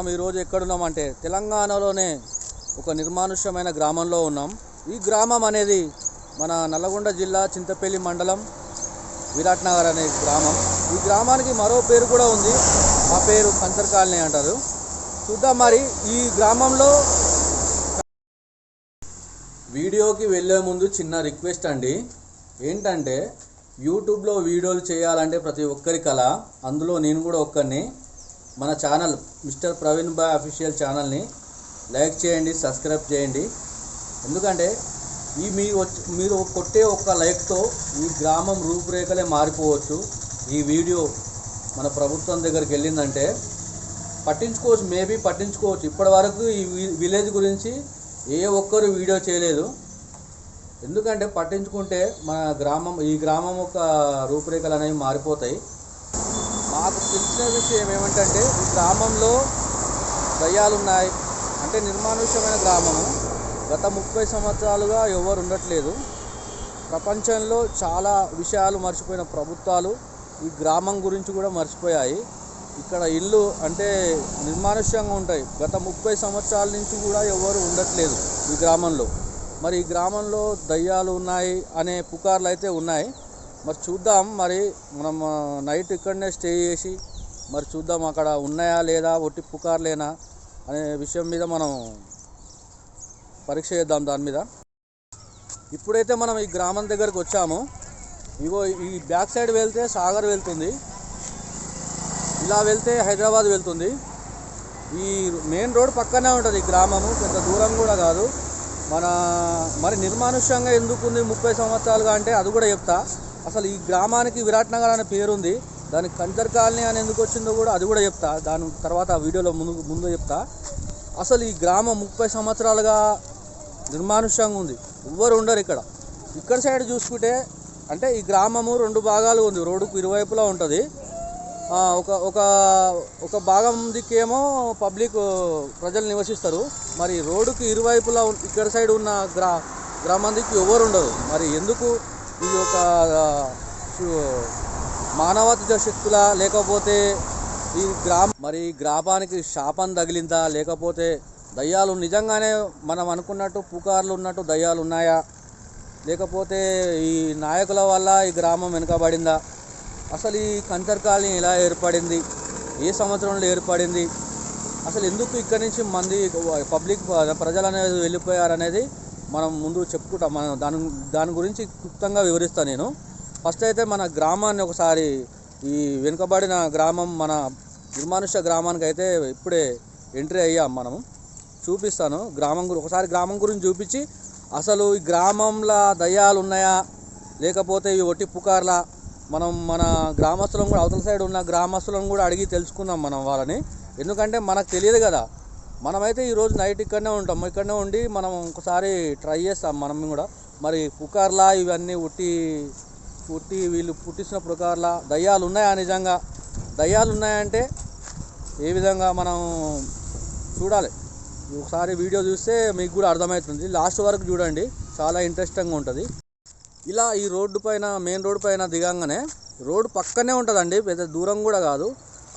మనం ఈరోజు ఎక్కడున్నామంటే తెలంగాణలోనే ఒక నిర్మానుష్యమైన గ్రామంలో ఉన్నాం. ఈ గ్రామం అనేది మన నల్లగొండ జిల్లా చింతపల్లి మండలం విరాట్ నగర్ అనే గ్రామం. ఈ గ్రామానికి మరో పేరు కూడా ఉంది. ఆ పేరు కంచర్ కాలనీ అంటారు. చూద్దాం మరి ఈ గ్రామంలో వీడియోకి వెళ్ళే ముందు చిన్న రిక్వెస్ట్ అండి. ఏంటంటే యూట్యూబ్లో వీడియోలు చేయాలంటే ప్రతి ఒక్కరి కళ అందులో నేను కూడా ఒక్కరిని మన channel mister Praveen boy official ఛానల్ని లైక్ చేయండి సబ్స్క్రైబ్ చేయండి. ఎందుకంటే ఈ మీ వచ్చి మీరు కొట్టే ఒక్క లైక్తో ఈ గ్రామం రూపురేఖలే మారిపోవచ్చు. ఈ వీడియో మన ప్రభుత్వం దగ్గరికి వెళ్ళిందంటే పట్టించుకోవచ్చు మేబీ పట్టించుకోవచ్చు. ఇప్పటి వరకు ఈ వి- విలేజ్ గురించి ఏ ఒక్కరు వీడియో చేయలేదు. ఎందుకంటే పట్టించుకుంటే మన గ్రామం ఈ గ్రామం యొక్క రూపురేఖలు అనేవి మారిపోతాయి. తెలిసిన విషయం ఏమంటే ఈ గ్రామంలో దయ్యాలు ఉన్నాయి అంటే నిర్మానుష్యమైన గ్రామము. గత ముప్పై సంవత్సరాలుగా ఎవరు ఉండట్లేదు. ప్రపంచంలో చాలా విషయాలు మర్చిపోయిన ప్రభుత్వాలు ఈ గ్రామం గురించి కూడా మర్చిపోయాయి. ఇక్కడ ఇల్లు అంటే నిర్మానుష్యంగా ఉంటాయి. గత ముప్పై సంవత్సరాల నుంచి కూడా ఎవరు ఉండట్లేదు ఈ గ్రామంలో. మరి ఈ గ్రామంలో దయ్యాలు ఉన్నాయి అనే పుకార్లు అయితే ఉన్నాయి. మరి చూద్దాం. మరి మనం నైట్ ఇక్కడనే స్టే చేసి మరి చూద్దాం అక్కడ ఉన్నాయా లేదా ఒట్టి పుకార్లేనా అనే విషయం మీద మనం పరీక్ష చేద్దాం దాని మీద. ఇప్పుడైతే మనం ఈ గ్రామం దగ్గరకు వచ్చాము. ఇగో ఈ బ్యాక్ సైడ్ వెళ్తే సాగర్ వెళ్తుంది. ఇలా వెళ్తే హైదరాబాద్ వెళ్తుంది. ఈ మెయిన్ రోడ్ పక్కనే ఉంటుంది ఈ గ్రామము పెద్ద దూరం కూడా కాదు. మన మరి నిర్మానుష్యంగా ఎందుకుంది ముప్పై సంవత్సరాలుగా అంటే అది కూడా చెప్తా. అసలు ఈ గ్రామానికి విరాట్ నగర్ అనే పేరుంది. దానికి కంచర్ కాలనీ అని ఎందుకు వచ్చిందో కూడా అది కూడా చెప్తా. దాని తర్వాత ఆ వీడియోలో ముందు ముందు చెప్తా. అసలు ఈ గ్రామం ముప్పై సంవత్సరాలుగా నిర్మానుష్యంగా ఉంది. ఎవ్వరు ఉండరు ఇక్కడ. ఇక్కడ సైడ్ చూసుకుంటే అంటే ఈ గ్రామము రెండు భాగాలు ఉంది. రోడ్డుకు ఇరువైపులా ఉంటుంది. ఒక ఒక ఒక భాగం దిక్కేమో పబ్లిక్ ప్రజలు నివసిస్తారు. మరి రోడ్డుకి ఇరువైపులా ఇక్కడ సైడ్ ఉన్న గ్రా గ్రామం దిక్కు ఎవరు ఉండరు. మరి ఎందుకు ఇది ఒక మానవత శక్తుల లేకపోతే ఈ గ్రామ మరి ఈ గ్రామానికి శాపం తగిలిందా? లేకపోతే దయ్యాలు నిజంగానే మనం అనుకున్నట్టు పుకార్లు ఉన్నట్టు దయ్యాలు ఉన్నాయా? లేకపోతే ఈ నాయకుల వల్ల ఈ గ్రామం వెనుకబడిందా? అసలు ఈ కంచర్ కాలనీ ఎలా ఏర్పడింది? ఏ సంవత్సరంలో ఏర్పడింది? అసలు ఎందుకు ఇక్కడి నుంచి మంది పబ్లిక్ ప్రజలు అనేది వెళ్ళిపోయారనేది మనం ముందు చెప్పుకుంటాం. మనం దాని దాని గురించి క్లుప్తంగా వివరిస్తాను నేను. ఫస్ట్ అయితే మన గ్రామాన్ని ఒకసారి ఈ వెనుకబడిన గ్రామం మన నిర్మానుష్య గ్రామానికి అయితే ఇప్పుడే ఎంట్రీ అయ్యాం మనము. చూపిస్తాను. గ్రామం గురి ఒకసారి గ్రామం గురించి చూపించి అసలు ఈ గ్రామంలో దయ్యాలు ఉన్నాయా లేకపోతే ఈ ఒట్టి పుకార్లా? మనం మన గ్రామస్తులను కూడా అవతల సైడ్ ఉన్న గ్రామస్తులను కూడా అడిగి తెలుసుకుందాం మనం వాళ్ళని. ఎందుకంటే మనకు తెలియదు కదా. మనమైతే ఈరోజు నైట్ ఇక్కడనే ఉంటాం. ఇక్కడనే ఉండి మనం ఒకసారి ట్రై చేస్తాం మనం కూడా. మరి పుకార్లా ఇవన్నీ ఉట్టి పుట్టి వీళ్ళు పుట్టించిన ప్రకారాల దయ్యాలు ఉన్నాయా నిజంగా? దయ్యాలు ఉన్నాయంటే ఏ విధంగా మనం చూడాలి. ఒకసారి వీడియో చూస్తే మీకు కూడా అర్థమవుతుంది. లాస్ట్ వరకు చూడండి. చాలా ఇంట్రెస్టింగ్గా ఉంటుంది. ఇలా ఈ రోడ్డు పైన మెయిన్ రోడ్డు పైన దిగంగానే రోడ్డు పక్కనే ఉంటుందండి. పెద్ద దూరం కూడా కాదు.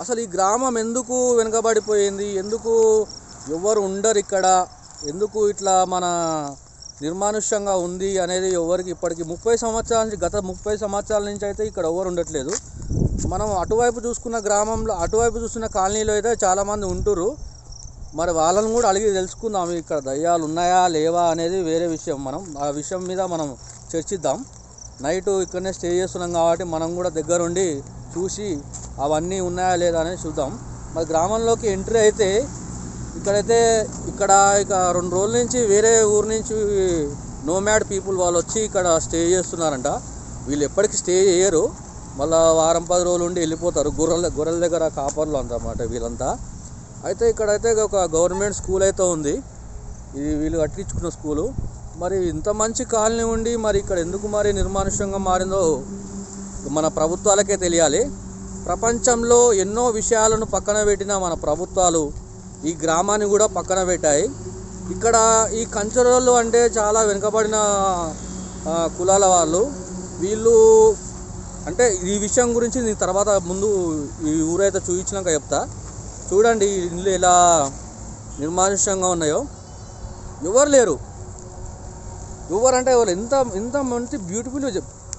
అసలు ఈ గ్రామం ఎందుకు వెనుకబడిపోయింది? ఎందుకు ఎవరు ఉండరు ఇక్కడ? ఎందుకు ఇట్లా మన నిర్మానుష్యంగా ఉంది అనేది ఎవరికి ఇప్పటికి ముప్పై సంవత్సరాల నుంచి గత ముప్పై సంవత్సరాల నుంచి అయితే ఇక్కడ ఎవరు ఉండట్లేదు. మనం అటువైపు చూసుకున్న గ్రామంలో అటువైపు చూస్తున్న కాలనీలో అయితే చాలామంది ఉంటురు మరి వాళ్ళని కూడా అడిగి తెలుసుకుందాం ఇక్కడ దయ్యాలు ఉన్నాయా లేవా అనేది వేరే విషయం మనం ఆ విషయం మీద మనం చర్చిద్దాం. నైట్ ఇక్కడనే స్టే చేస్తున్నాం కాబట్టి మనం కూడా దగ్గరుండి చూసి అవన్నీ ఉన్నాయా లేదా అనేది చూద్దాం. మరి గ్రామంలోకి ఎంట్రీ అయితే ఇక్కడైతే ఇక్కడ ఇక రెండు రోజుల నుంచి వేరే ఊరు నుంచి నోమాడ్ పీపుల్ వాళ్ళు వచ్చి ఇక్కడ స్టే చేస్తున్నారంట. వీళ్ళు ఎప్పటికీ స్టే చేయరు. మళ్ళా వారం పది రోజులు ఉండి వెళ్ళిపోతారు. గొర్రెల గొర్రెల దగ్గర కాపర్లు అంతమాట వీళ్ళంతా. అయితే ఇక్కడైతే ఒక గవర్నమెంట్ స్కూల్ అయితే ఉంది. ఇది వీళ్ళు కట్టించుకున్న స్కూలు. మరి ఇంత మంచి కాలనీ ఉండి మరి ఇక్కడ ఎందుకు మరి నిర్మానుష్యంగా మారిందో మన ప్రభుత్వాలకే తెలియాలి. ప్రపంచంలో ఎన్నో విషయాలను పక్కన పెట్టిన మన ప్రభుత్వాలు ఈ గ్రామాన్ని కూడా పక్కన పెట్టాయి. ఇక్కడ ఈ కంచరోళ్ళు అంటే చాలా వెనుకబడిన కులాల వాళ్ళు. వీళ్ళు అంటే ఈ విషయం గురించి నేను తర్వాత ముందు ఈ ఊరైతే చూపించినాక చెప్తా. చూడండి ఇల్లు ఎలా నిర్మానుష్యంగా ఉన్నాయో. ఎవరు లేరు. ఎవరంటే ఎవరు? ఎంత ఎంత మంచి బ్యూటిఫుల్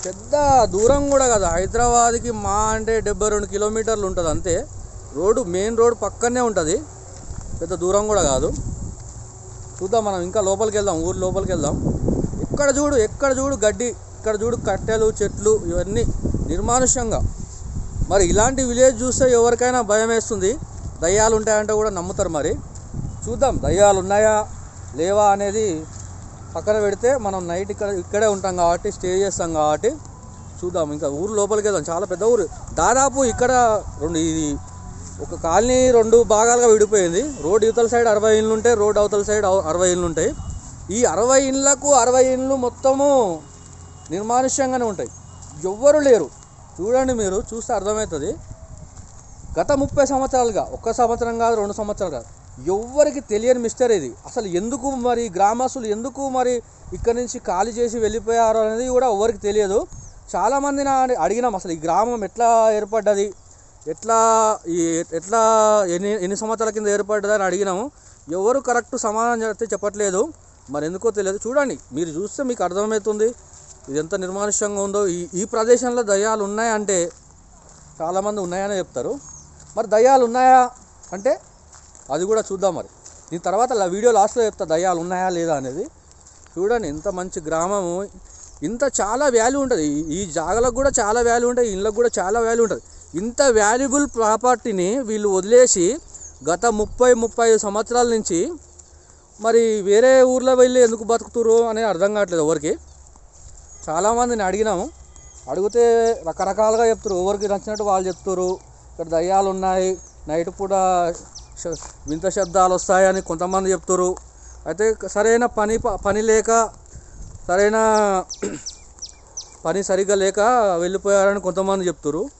పెద్ద దూరం కూడా కాదు. హైదరాబాద్కి మా అంటే డెబ్బై రెండు కిలోమీటర్లు ఉంటుంది అంతే. రోడ్డు మెయిన్ రోడ్ పక్కనే ఉంటుంది. పెద్ద దూరం కూడా కాదు. చూద్దాం మనం ఇంకా లోపలికి వెళ్దాం ఊరు లోపలికి వెళ్దాం. ఎక్కడ చూడు ఎక్కడ చూడు గడ్డి ఇక్కడ చూడు కట్టెలు చెట్లు ఇవన్నీ నిర్మానుష్యంగా. మరి ఇలాంటి విలేజ్ చూస్తే ఎవరికైనా భయం వేస్తుంది. దయ్యాలు ఉంటాయంటే కూడా నమ్ముతారు మరి. చూద్దాం దయ్యాలు ఉన్నాయా లేవా అనేది పక్కన పెడితే మనం నైట్ ఇక్కడ ఇక్కడే ఉంటాం కాబట్టి స్టే చేస్తాం కాబట్టి చూద్దాం. ఇంకా ఊరు లోపలికి వెళ్దాం. చాలా పెద్ద ఊరు. దాదాపు ఇక్కడ రెండు ఇది ఒక కాలనీ రెండు భాగాలుగా విడిపోయింది. రోడ్ యువతల సైడ్ అరవై ఇళ్ళు ఉంటాయి రోడ్ అవతల సైడ్ అరవై ఇళ్ళు ఉంటాయి. ఈ అరవై ఇళ్ళకు అరవై ఇళ్ళు మొత్తము నిర్మానుష్యంగానే ఉంటాయి. ఎవ్వరు లేరు. చూడండి మీరు చూస్తే అర్థమవుతుంది. గత ముప్పై సంవత్సరాలుగా ఒక్క సంవత్సరం కాదు రెండు సంవత్సరాలు కాదు ఎవ్వరికి తెలియని మిస్టర్ ఇది. అసలు ఎందుకు మరి గ్రామస్తులు ఎందుకు మరి ఇక్కడ నుంచి ఖాళీ చేసి వెళ్ళిపోయారు అనేది కూడా ఎవరికి తెలియదు. చాలామంది నా అడిగినాం అసలు ఈ గ్రామం ఎట్లా ఏర్పడ్డది? ఎట్లా ఈ ఎట్లా ఎన్ని ఎన్ని సంవత్సరాల కింద ఏర్పడ్డదని అడిగినాము. ఎవరు కరెక్ట్ సమాధానం చెప్తే చెప్పట్లేదు. మరి ఎందుకో తెలియదు. చూడండి మీరు చూస్తే మీకు అర్థమవుతుంది. ఇది ఎంత నిర్మానుష్యంగా ఉందో. ఈ ఈ ప్రదేశంలో దయ్యాలు ఉన్నాయంటే చాలామంది ఉన్నాయని చెప్తారు. మరి దయ్యాలు ఉన్నాయా అంటే అది కూడా చూద్దాం మరి. దీని తర్వాత వీడియో లాస్ట్లో చెప్తా దయ్యాలు ఉన్నాయా లేదా అనేది. చూడండి ఇంత మంచి గ్రామము. ఇంత చాలా వాల్యూ ఉంటుంది. ఈ- జాగలకు కూడా చాలా వాల్యూ ఉంటుంది. ఇళ్ళకు కూడా చాలా వాల్యూ ఉంటుంది. ఇంత వాల్యుబుల్ ప్రాపర్టీని వీళ్ళు వదిలేసి గత ముప్పై ముప్పై ఐదు సంవత్సరాల నుంచి మరి వేరే ఊర్లో వెళ్ళి ఎందుకు బతుకుతురు అనేది అర్థం కావట్లేదు ఎవరికి. చాలామందిని అడిగినాము. అడిగితే రకరకాలుగా చెప్తారు ఎవరికి నచ్చినట్టు వాళ్ళు చెప్తారు ఇక్కడ దయ్యాలు ఉన్నాయి. నైట్ పూట వింత శబ్దాలు వస్తాయని కొంతమంది చెప్తారు అయితే సరైన పని ప- పని లేక సరైన పని సరిగ్గా లేక వెళ్ళిపోయారని కొంతమంది చెప్తారు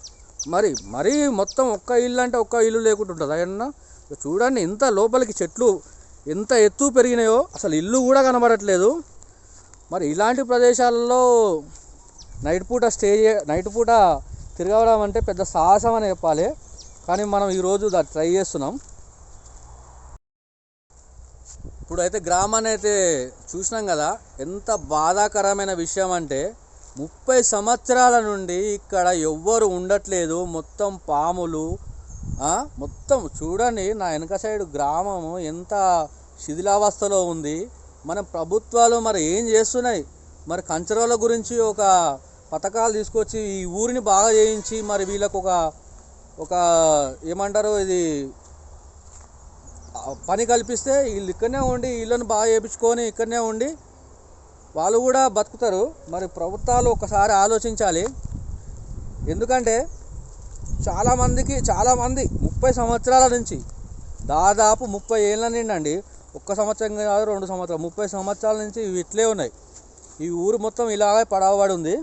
మరి మరీ మొత్తం ఒక్క ఇల్లు అంటే ఒక్క ఇల్లు లేకుండా ఉంటుంది? అయ్యన్న చూడండి ఎంత లోపలికి చెట్లు ఎంత ఎత్తు పెరిగినాయో అసలు ఇల్లు కూడా కనబడట్లేదు. మరి ఇలాంటి ప్రదేశాలలో నైట్ పూట స్టే నైట్ పూట తిరగడం అంటే పెద్ద సాహసం అని చెప్పాలి. కానీ మనం ఈరోజు దాన్ని ట్రై చేస్తున్నాం. ఇప్పుడైతే గ్రామాన్ని అయితే చూసినాం కదా ఎంత బాధాకరమైన విషయం అంటే ముప్పై సంవత్సరాల నుండి ఇక్కడ ఎవ్వరు ఉండట్లేదు. మొత్తం పాములు మొత్తం చూడండి నా వెనక సైడ్ గ్రామము ఎంత శిథిలావస్థలో ఉంది. మన ప్రభుత్వాలు మరి ఏం చేస్తున్నాయి? మరి కంచరోల గురించి ఒక పథకాలు తీసుకొచ్చి ఈ ఊరిని బాగా చేయించి మరి వీళ్ళకు ఒక ఒక ఏమంటారు ఇది పని కల్పిస్తే వీళ్ళు ఇక్కడనే ఉండి ఇళ్ళను బాగా చేయించుకొని ఇక్కడనే ఉండి వాళ్ళు కూడా బతుకుతారు. మరి ప్రభుత్వాలు ఒకసారి ఆలోచించాలి. ఎందుకంటే చాలామందికి చాలామంది ముప్పై సంవత్సరాల నుంచి దాదాపు ముప్పై ఏళ్ళ నిండండి ఒక్క సంవత్సరం కాదు రెండు సంవత్సరాలు ముప్పై సంవత్సరాల నుంచి ఇవి ఇట్లే ఉన్నాయి. ఈ ఊరు మొత్తం ఇలాగే పడవబడి ఉంది.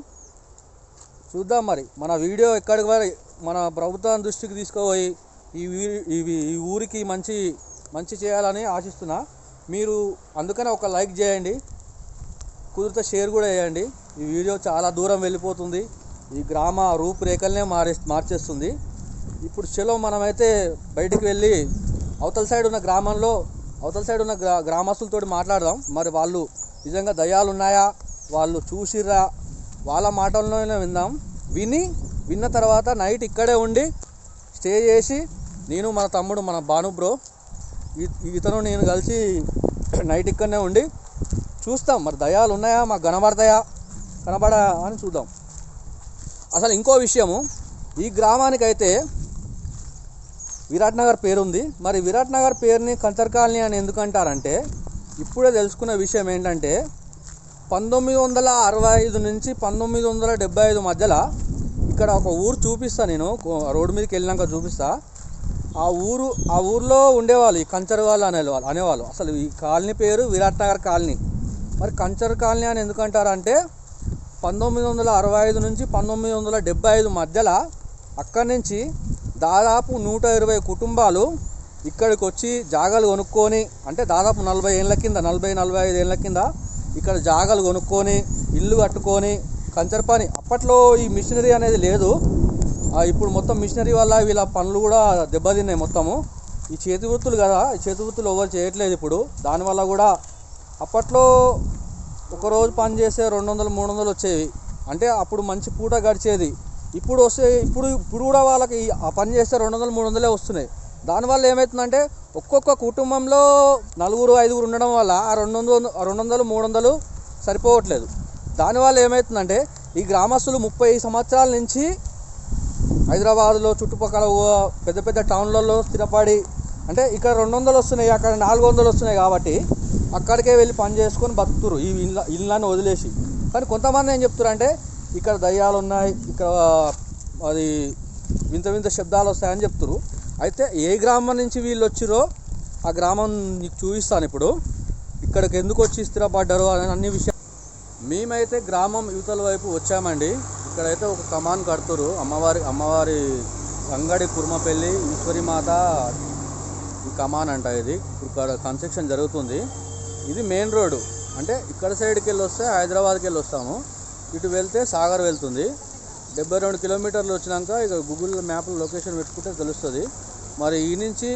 చూద్దాం మరి మన వీడియో ఎక్కడికి మరి మన ప్రభుత్వం దృష్టికి తీసుకుపోయి ఈ ఇవి ఈ ఊరికి మంచి మంచి చేయాలని ఆశిస్తున్నా. మీరు అందుకనే ఒక లైక్ చేయండి. కుదిరితే షేర్ కూడా చేయండి ఈ వీడియో చాలా దూరం వెళ్ళిపోతుంది. ఈ గ్రామ రూపురేఖలనే మారే మార్చేస్తుంది. ఇప్పుడు చెలో మనమైతే బయటికి వెళ్ళి అవతల సైడ్ ఉన్న గ్రామంలో అవతల సైడ్ ఉన్న గ్రా గ్రామస్తులతో మాట్లాడదాం. మరి వాళ్ళు నిజంగా దయాలు ఉన్నాయా వాళ్ళు చూసిర్రా? వాళ్ళ మాటల్లోనే విందాం. విని విన్న తర్వాత నైట్ ఇక్కడే ఉండి స్టే చేసి నేను మన తమ్ముడు మన భాను బ్రో ఇతను నేను కలిసి నైట్ ఇక్కడనే ఉండి చూస్తాం. మరి దయాలు ఉన్నాయా? మాకు కనబడతాయా కనబడా అని చూద్దాం. అసలు ఇంకో విషయము ఈ గ్రామానికైతే విరాట్ నగర్ పేరు ఉంది మరి విరాట్ నగర్ పేరుని కంచర్ కాలనీ అని ఎందుకంటారంటే ఇప్పుడే తెలుసుకున్న విషయం ఏంటంటే పంతొమ్మిది వందల అరవై ఐదు నుంచి పంతొమ్మిది వందల డెబ్బై ఐదు మధ్యలో ఇక్కడ ఒక ఊరు చూపిస్తా నేను. రోడ్డు మీదకి వెళ్ళినాక చూపిస్తా. ఆ ఊరు ఆ ఊర్లో ఉండేవాళ్ళు ఈ కంచర్ వాళ్ళు అనేవాళ్ళు అనేవాళ్ళు. అసలు ఈ కాలనీ పేరు విరాట్ నగర్ కాలనీ. మరి కంచర్ కాలనీ అని ఎందుకంటారంటే పంతొమ్మిది వందల అరవై ఐదు నుంచి పంతొమ్మిది వందల డెబ్బై ఐదు మధ్యలో అక్కడి నుంచి దాదాపు నూట ఇరవై కుటుంబాలు ఇక్కడికి వచ్చి జాగాలు కొనుక్కొని అంటే దాదాపు నలభై ఏళ్ళ కింద నలభై నలభై ఐదు ఏళ్ళ కింద ఇక్కడ జాగాలు కొనుక్కొని ఇల్లు కట్టుకొని కంచర్ పని. అప్పట్లో ఈ మిషనరీ అనేది లేదు. ఇప్పుడు మొత్తం మిషనరీ వల్ల వీళ్ళ పనులు కూడా దెబ్బతిన్నాయి మొత్తము. ఈ చేతి వృత్తులు కదా ఈ చేతి వృత్తులు ఎవరు చేయట్లేదు ఇప్పుడు. దానివల్ల కూడా అప్పట్లో ఒక రోజు పని చేస్తే రెండు వందలు మూడు వందలు వచ్చేవి. అంటే అప్పుడు మంచి పూట గడిచేది. ఇప్పుడు వస్తే ఇప్పుడు ఇప్పుడు కూడా వాళ్ళకి ఆ పని చేస్తే రెండు వందలు మూడు వందలే వస్తున్నాయి. దానివల్ల ఏమవుతుందంటే ఒక్కొక్క కుటుంబంలో నలుగురు ఐదుగురు ఉండడం వల్ల ఆ రెండు వందలు రెండు వందలు మూడు వందలు సరిపోవట్లేదు. దానివల్ల ఏమవుతుందంటే ఈ గ్రామస్తులు ముప్పై సంవత్సరాల నుంచి హైదరాబాద్లో చుట్టుపక్కల పెద్ద పెద్ద టౌన్లలో స్థిరపడి అంటే ఇక్కడ రెండు వందలు వస్తున్నాయి అక్కడ నాలుగు వందలు వస్తున్నాయి కాబట్టి అక్కడికే వెళ్ళి పని చేసుకొని బతుకుతురు. ఈ ఇళ్ళ ఇళ్ళని వదిలేసి. కానీ కొంతమంది ఏం చెప్తారంటే ఇక్కడ దయ్యాలు ఉన్నాయి ఇక్కడ అది వింత వింత శబ్దాలు వస్తాయని చెప్తారు. అయితే ఏ గ్రామం నుంచి వీళ్ళు వచ్చిరో ఆ గ్రామం నీకు చూపిస్తాను ఇప్పుడు. ఇక్కడికి ఎందుకు వచ్చి స్థిరపడ్డారు అని అన్ని విషయాలు. మేమైతే గ్రామం యువతల వైపు వచ్చామండి. ఇక్కడైతే ఒక కమాన్ కడుతురు. అమ్మవారి అమ్మవారి అంగడి కుర్మపల్లి ఈశ్వరి మాత ఈ కమాన్ అంట ఇది. ఇక్కడ కన్స్ట్రక్షన్ జరుగుతుంది. ఇది మెయిన్ రోడ్డు. అంటే ఇక్కడ సైడ్కి వెళ్ళి వస్తే హైదరాబాద్కి వెళ్ళి వస్తాము. ఇటు వెళ్తే సాగర్ వెళ్తుంది. డెబ్బై రెండు కిలోమీటర్లు వచ్చినాక ఇక గూగుల్ మ్యాప్లో లొకేషన్ పెట్టుకుంటే తెలుస్తుంది. మరి ఈ నుంచి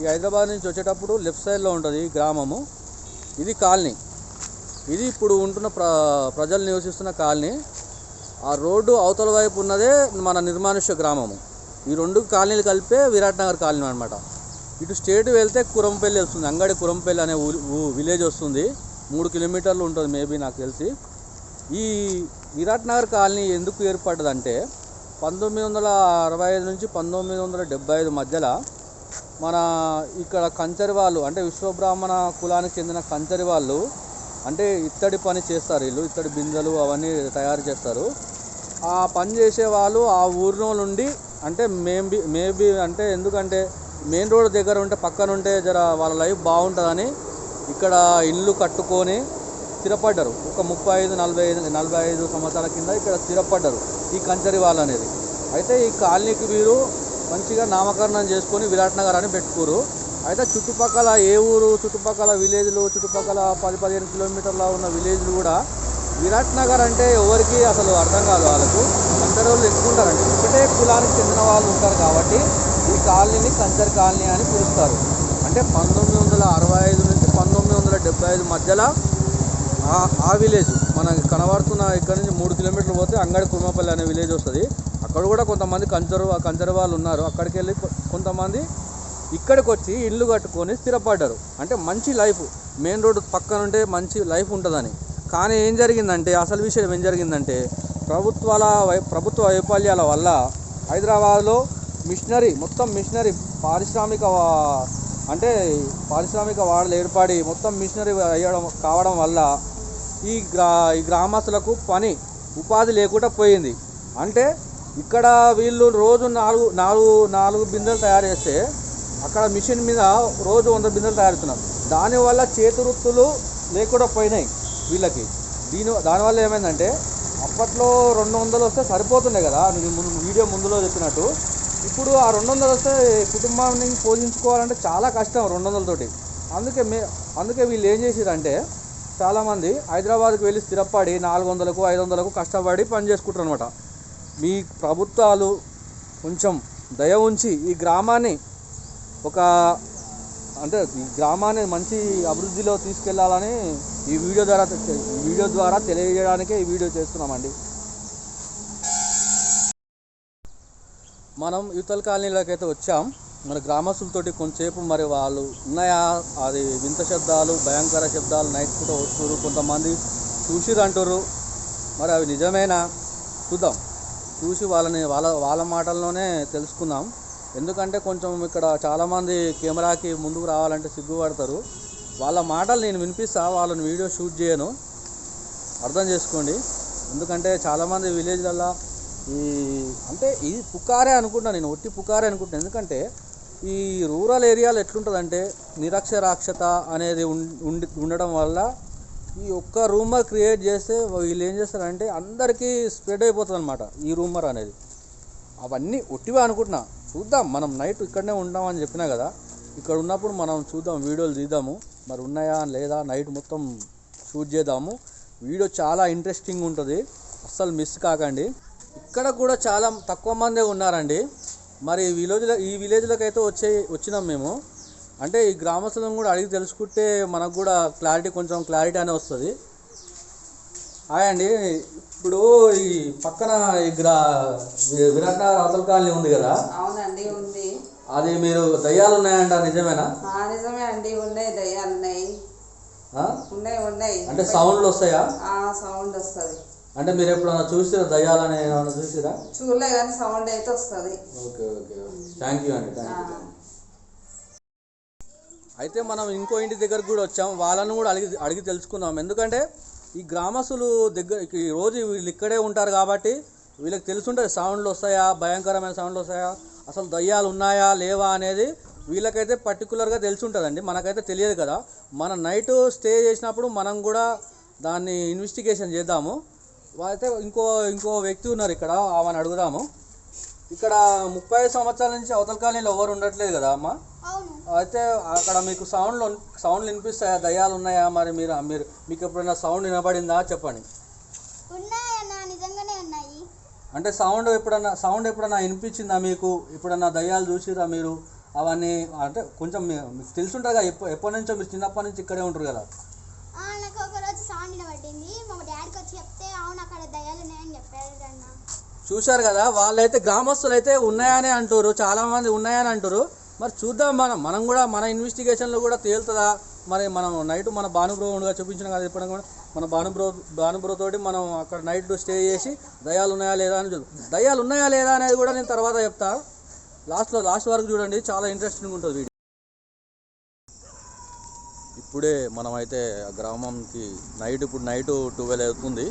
ఈ హైదరాబాద్ నుంచి వచ్చేటప్పుడు లెఫ్ట్ సైడ్లో ఉంటుంది ఈ గ్రామము. ఇది కాలనీ. ఇది ఇప్పుడు ఉంటున్న ప్ర ప్రజలు నివసిస్తున్న కాలనీ. ఆ రోడ్డు అవతల వైపు ఉన్నదే మన నిర్మానుష్య గ్రామము. ఈ రెండు కాలనీలు కలిపే విరాట్ నగర్ కాలనీ అనమాట ఇటు స్టేట్ వెళ్తే కురంపల్లి వస్తుంది. అంగడి కురంపల్లి అనే ఊ- విలేజ్ వస్తుంది. మూడు కిలోమీటర్లు ఉంటుంది మేబీ నాకు తెలిసి. ఈ విరాట్ నగర్ కాలనీ ఎందుకు ఏర్పడ్డదంటే పంతొమ్మిది వందల అరవై ఐదు నుంచి పంతొమ్మిది వందల డెబ్బై ఐదు మధ్యలో మన ఇక్కడ కంచరి వాళ్ళు అంటే విశ్వబ్రాహ్మణ కులానికి చెందిన కంచరి వాళ్ళు అంటే ఇత్తడి పని చేస్తారు వీళ్ళు ఇత్తడి బిందెలు అవన్నీ తయారు చేస్తారు. ఆ పని చేసే వాళ్ళు ఆ ఊరిలో నుండి అంటే మేబీ మేబీ అంటే ఎందుకంటే మెయిన్ రోడ్ దగ్గర ఉంటే పక్కన ఉంటే జర వాళ్ళ లైఫ్ బాగుంటుందని ఇక్కడ ఇల్లు కట్టుకొని స్థిరపడ్డారు. ఒక ముప్పై ఐదు నలభై ఐదు నలభై ఐదు సంవత్సరాల కింద ఇక్కడ స్థిరపడ్డారు ఈ కంచరి వాళ్ళు అనేది. అయితే ఈ కాలనీకి వీరు మంచిగా నామకరణం చేసుకొని విరాట్ నగర్ అని పెట్టుకోరు. అయితే చుట్టుపక్కల ఏ ఊరు చుట్టుపక్కల విలేజ్లు చుట్టుపక్కల పది పదిహేను కిలోమీటర్ల ఉన్న విలేజ్లు కూడా విరాట్ నగర్ అంటే ఎవరికి అసలు అర్థం కాదు వాళ్ళకు. అందరూ వాళ్ళు ఉంటారంటే ఒకటే కులానికి చెందిన వాళ్ళు ఉంటారు కాబట్టి ఈ కాలనీని కంచర్ కాలనీ అని పిలుస్తారు. అంటే పంతొమ్మిది వందల అరవై ఐదు నుంచి పంతొమ్మిది వందల డెబ్బై ఐదు మధ్యలో ఆ- ఆ విలేజ్ మనకి కనబడుతున్న ఇక్కడ నుంచి మూడు కిలోమీటర్లు పోతే అంగడి కుర్మపల్లి అనే విలేజ్ వస్తుంది. అక్కడ కూడా కొంతమంది కంచరు కంచరు వాళ్ళు ఉన్నారు. అక్కడికి వెళ్ళి కొంతమంది ఇక్కడికి వచ్చి ఇల్లు కట్టుకొని స్థిరపడ్డారు. అంటే మంచి లైఫ్ మెయిన్ రోడ్డు పక్కన ఉంటే మంచి లైఫ్ ఉంటుందని. కానీ ఏం జరిగిందంటే అసలు విషయం ఏం జరిగిందంటే ప్రభుత్వాల వై ప్రభుత్వ వైఫల్యాల వల్ల హైదరాబాద్లో మిషనరీ మొత్తం మిషనరీ పారిశ్రామిక వా- అంటే పారిశ్రామిక వాడలు ఏర్పడి మొత్తం మిషనరీ అయ్యడం కావడం వల్ల ఈ గ్రా ఈ గ్రామస్తులకు పని ఉపాధి లేకుండా పోయింది. అంటే ఇక్కడ వీళ్ళు రోజు నాలుగు నాలుగు నాలుగు బిందెలు తయారు చేస్తే అక్కడ మిషన్ మీద రోజు వంద బిందెలు తయారుస్తున్నారు దానివల్ల చేతి వృత్తులు లేకుండా పోయినాయి వీళ్ళకి. దీని దానివల్ల ఏమైందంటే అప్పట్లో రెండు వందలు వస్తే సరిపోతుండే కదా నేను వీడియో ముందులో చెప్పినట్టు. ఇప్పుడు ఆ రెండు వందలు వస్తే కుటుంబాన్ని పోషించుకోవాలంటే చాలా కష్టం రెండు వందలతోటి అందుకే మే అందుకే వీళ్ళు ఏం చేసిరంటే చాలామంది హైదరాబాద్కి వెళ్ళి స్థిరపడి నాలుగు వందలకు ఐదు వందలకు కష్టపడి పని చేసుకుంటారు అనమాట మీ ప్రభుత్వాలు కొంచెం దయ ఉంచి ఈ గ్రామాన్ని ఒక అంటే ఈ గ్రామాన్ని మంచి అభివృద్ధిలో తీసుకెళ్ళాలని ఈ వీడియో ద్వారా వీడియో ద్వారా తెలియజేయడానికే ఈ వీడియో చేస్తున్నామండి. మనం యువతల కాలనీలోకి అయితే వచ్చాం. మన గ్రామస్తులతోటి కొంతసేపు మరి వాళ్ళు ఉన్నాయా? అది వింత శబ్దాలు భయంకర శబ్దాలు నైట్ పూట వస్తున్నారు కొంతమంది చూసిరు అంటారు మరి అవి నిజమేనా? చూద్దాం. చూసి వాళ్ళని వాళ్ళ వాళ్ళ మాటల్లోనే తెలుసుకుందాం. ఎందుకంటే కొంచెం ఇక్కడ చాలామంది కెమెరాకి ముందుకు రావాలంటే సిగ్గుపడతారు. వాళ్ళ మాటలు నేను వినిపిస్తా వాళ్ళని వీడియో షూట్ చేయను. అర్థం చేసుకోండి. ఎందుకంటే చాలామంది విలేజ్లల్లో ఈ అంటే ఇది పుకారే అనుకుంటా నేను ఒట్టి పుకారే అనుకుంటాను ఎందుకంటే ఈ రూరల్ ఏరియాలో ఎట్లుంటుందంటే నిరక్షరాక్షత అనేది ఉం- ఉండి ఉండడం వల్ల ఈ ఒక్క రూమర్ క్రియేట్ చేస్తే వీళ్ళు ఏం చేస్తారంటే అందరికీ స్ప్రెడ్ అయిపోతుంది అనమాట ఈ రూమర్ అనేది. అవన్నీ ఒట్టివే అనుకుంటున్నా. చూద్దాం మనం నైట్ ఇక్కడనే ఉంటామని చెప్పినా కదా ఇక్కడ ఉన్నప్పుడు మనం చూద్దాం వీడియోలు తీద్దాము. మరి ఉన్నాయా లేదా నైట్ మొత్తం షూట్ చేద్దాము. వీడియో చాలా ఇంట్రెస్టింగ్ ఉంటుంది. అస్సలు మిస్ కాకండి. ఇక్కడ కూడా చాలా తక్కువ మందే ఉన్నారండి. మరి ఈ విలేజ్లో ఈ విలేజ్లోకి అయితే వచ్చే వచ్చినాం మేము. అంటే ఈ గ్రామస్తులను కూడా అడిగి తెలుసుకుంటే మనకు కూడా క్లారిటీ కొంచెం క్లారిటీ అనే వస్తుంది. అండి. ఇప్పుడు ఈ పక్కన ఈ గ్రా విరాట్ నగర్ అవతల కాలనీ ఉంది కదా? అవునండి ఉంది. అది మీరు దయ్యాలు ఉన్నాయంట నిజమేనా? నిజమే అండి. ఉన్నాయి దయ్యాలు ఉన్నాయి? ఉన్నాయి ఉన్నాయి. అంటే సౌండ్లు వస్తాయా? సౌండ్ వస్తుంది. అంటే మీరు ఎప్పుడన్నా చూసిరా దయ్యాలని ఏమైనా చూసిరా? చూడలే కానీ సౌండ్ అయితే వస్తుంది. ఓకే ఓకే థ్యాంక్ యూ అండి థ్యాంక్ యూ అయితే మనం ఇంకో ఇంటి దగ్గరకు కూడా వచ్చాం. వాళ్ళను కూడా అడిగి అడిగి తెలుసుకుందాం. ఎందుకంటే ఈ గ్రామస్తులు దగ్గర ఈ రోజు వీళ్ళు ఇక్కడే ఉంటారు కాబట్టి వీళ్ళకి తెలుసుంటుంది సౌండ్లు వస్తాయా? భయంకరమైన సౌండ్లు వస్తాయా? అసలు దయ్యాలు ఉన్నాయా? లేవా? అనేది వీళ్ళకైతే పర్టికులర్గా తెలిసి ఉంటుందండి మనకైతే తెలియదు కదా. మన నైట్ స్టే చేసినప్పుడు మనం కూడా దాన్ని ఇన్వెస్టిగేషన్ చేద్దాము. అయితే ఇంకో ఇంకో వ్యక్తి ఉన్నారు ఇక్కడ ఆమెను అడుగుదాము. ఇక్కడ ముప్పై సంవత్సరాల నుంచి అవతల కాలనీలో ఎవరు ఉండట్లేదు కదా అమ్మ? అయితే అక్కడ మీకు సౌండ్లు సౌండ్లు వినిపిస్తాయా? దయ్యాలు ఉన్నాయా? మరి మీరు మీరు మీకు ఎప్పుడైనా సౌండ్ వినబడిందా? చెప్పండి. అంటే సౌండ్ ఎప్పుడన్నా సౌండ్ ఎప్పుడన్నా వినిపించిందా మీకు? ఎప్పుడన్నా దయ్యాలు చూసిరా మీరు? అవన్నీ అంటే కొంచెం మీకు తెలుసుంటుంది కదా ఎప్ప ఎప్పటి నుంచో మీరు చిన్నప్పటి నుంచి ఇక్కడే ఉంటారు కదా ఆ, నాకు ఒక రోజు సౌండ్ వినబడింది మా డాడీకి వచ్చి చెప్తే అవును అక్కడ దయ్యాలు ఉన్నాయని చెప్పారు అన్న చూశారు కదా వాళ్ళైతే గ్రామస్తులు అయితే ఉన్నాయని అంటారు చాలామంది ఉన్నాయని అంటారు మరి చూద్దాం మనం మనం కూడా మన ఇన్వెస్టిగేషన్లో కూడా తేలుతుందా? మరి మనం నైట్ మన భానుబ్రోగా చూపించిన కదా ఇప్పుడు కూడా మన భానుబ్రో భానుబ్రో తోటి మనం అక్కడ నైట్ స్టే చేసి దయాలు ఉన్నాయా లేదా అని చూద్దాం. దయాలు ఉన్నాయా లేదా అనేది కూడా నేను తర్వాత చెప్తా. లాస్ట్లో లాస్ట్ వరకు చూడండి చాలా ఇంట్రెస్టింగ్ ఉంటుంది వీడియో. ఇప్పుడే మనమైతే ఆ గ్రామంకి నైట్ ఇప్పుడు నైట్ ట్వెల్వ్ అవుతుంది.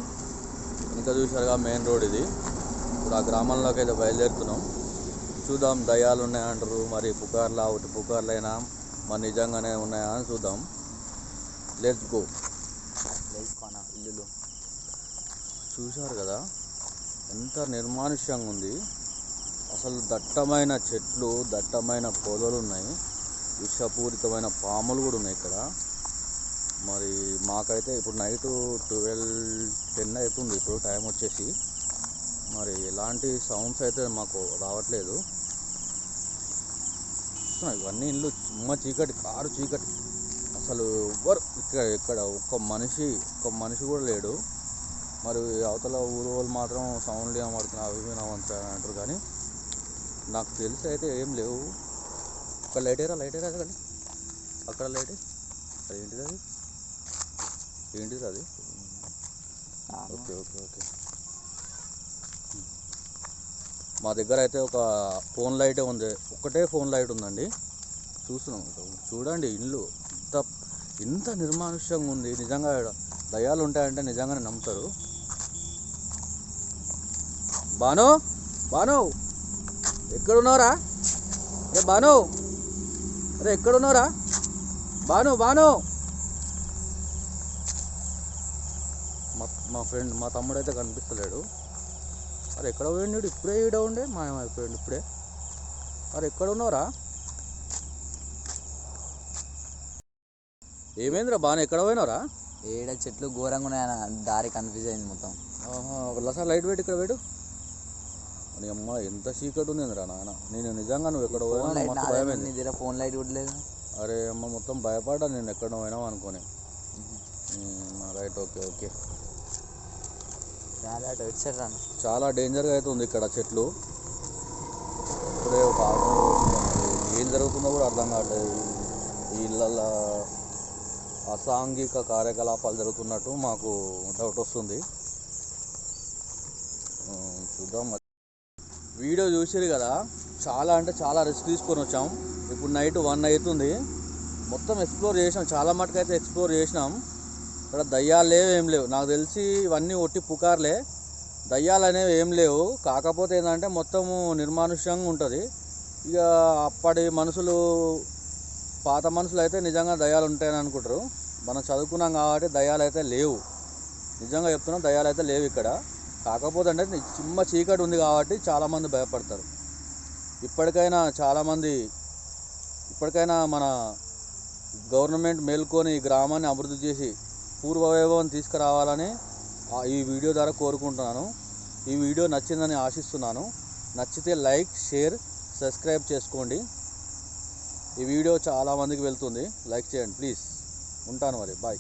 ఇంకా చూసారుగా మెయిన్ రోడ్ ఇది. ఇప్పుడు ఆ గ్రామంలోకి అయితే బయలుదేరుతున్నాం. చూద్దాం దయాలు ఉన్నాయంటారు మరి పుకార్లా ఒకటి పుకార్లైనా మరి నిజంగానే ఉన్నాయా అని చూద్దాం. లెట్స్ గో ఇల్లులు. చూశారు కదా ఎంత నిర్మానుష్యంగా ఉంది. అసలు దట్టమైన చెట్లు దట్టమైన పొదలు ఉన్నాయి. విషపూరితమైన పాములు కూడా ఉన్నాయి ఇక్కడ. మరి మాకైతే ఇప్పుడు నైట్ ట్వెల్వ్ టెన్ అవుతుంది ఇప్పుడు టైం వచ్చేసి. మరి ఎలాంటి సౌండ్స్ అయితే మాకు రావట్లేదు. ఇవన్నీ ఇల్లు చుమ్మ చీకటి కారు చీకటి. అసలు ఎవ్వరు ఇక్కడ ఇక్కడ ఒక్క మనిషి ఒక్క మనిషి కూడా లేడు. మరి అవతల ఊరు వాళ్ళు మాత్రం సౌండ్ ఏమడుతున్నా అవి వినవంత అంటారు. కానీ నాకు తెలిసి అయితే ఏం లేవు. ఒక లైట్ ఏరా లైట్ ఏరా కానీ అక్కడ లైట్ అది ఏంటిది అది? ఏంటిది అది? Okay okay okay. మా దగ్గర అయితే ఒక ఫోన్ లైటే ఉంది. ఒకటే ఫోన్ లైట్ ఉందండి. చూస్తున్నాం. చూడండి ఇల్లు. ఇంత ఇంత నిర్మానుష్యంగా ఉంది. నిజంగా దయాలు ఉంటాయంటే నిజంగానే నమ్ముతారు. బాను బాను. ఎక్కడున్నారా ఏ బాను? అరే ఎక్కడున్నారా బాను బాను. మా మా ఫ్రెండ్ మా తమ్ముడైతే కనిపిస్తలేడు. అరే ఎక్కడ పోయిండు ఇప్పుడే ఈడ ఉండే? మాయమైపోయాడు ఇప్పుడే. అరే ఎక్కడ ఉన్నారా ఏమైందిరా బాను? ఎక్కడ పోయినారా ఏడ చెట్లు ఘోరంగా ఉన్నాయన్న దారి కన్ఫ్యూజ్ అయింది మొత్తం. లసా లైట్ పెట్టి ఇక్కడ పెట్టు. అని అమ్మ ఎంత చీకటి ఉందిరా నాన్న నేను నిజంగా నువ్వు ఎక్కడ పోయినా ఫోన్ లైట్ కూడా లేదు అరే అమ్మ మొత్తం భయపడ్డా నేను ఎక్కడ పోయినావు అనుకోని. రైట్ ఓకే ఓకే చాలా చాలా డేంజర్గా అయితే ఉంది ఇక్కడ చెట్లు. ఇప్పుడే ఒక ఏం జరుగుతుందో కూడా అర్థం కావట్లేదు. ఈ ఇళ్ళల్లో అసాంఘిక కార్యకలాపాలు జరుగుతున్నట్టు మాకు డౌట్ వస్తుంది. చూద్దాం మరి. వీడియో చూసారు కదా చాలా అంటే చాలా రిస్క్ తీసుకొని వచ్చాం. ఇప్పుడు నైట్ వన్ అవుతుంది. మొత్తం ఎక్స్ప్లోర్ చేసినాం. చాలా మటుకు అయితే ఎక్స్ప్లోర్ చేసినాం. ఇక్కడ దయ్యాలు లేవు ఏం లేవు. నాకు తెలిసి ఇవన్నీ ఒట్టి పుకార్లే. దయ్యాలు అనేవి ఏం లేవు. కాకపోతే ఏంటంటే మొత్తము నిర్మానుష్యంగా ఉంటుంది. ఇక అప్పటి మనుషులు పాత మనుషులు అయితే నిజంగా దయాలు ఉంటాయని అనుకుంటారు. మనం చదువుకున్నాం కాబట్టి దయాలు అయితే లేవు. నిజంగా చెప్తున్నాం దయాలు అయితే లేవు ఇక్కడ. కాకపోతే అంటే చిమ్మ చీకటి ఉంది కాబట్టి చాలామంది భయపడతారు. ఇప్పటికైనా చాలామంది ఇప్పటికైనా మన గవర్నమెంట్ మేల్కొని ఈ గ్రామాన్ని అభివృద్ధి చేసి పూర్వవైభవం తీసుకురావాలని ఈ వీడియో ద్వారా కోరుకుంటున్నాను. ఈ వీడియో నచ్చిందని ఆశిస్తున్నాను. నచ్చితే లైక్ షేర్ సబ్స్క్రైబ్ చేసుకోండి. ఈ వీడియో చాలా మందికి వెళ్తుంది. లైక్ చేయండి ప్లీజ్. ఉంటాను మరి. బాయ్.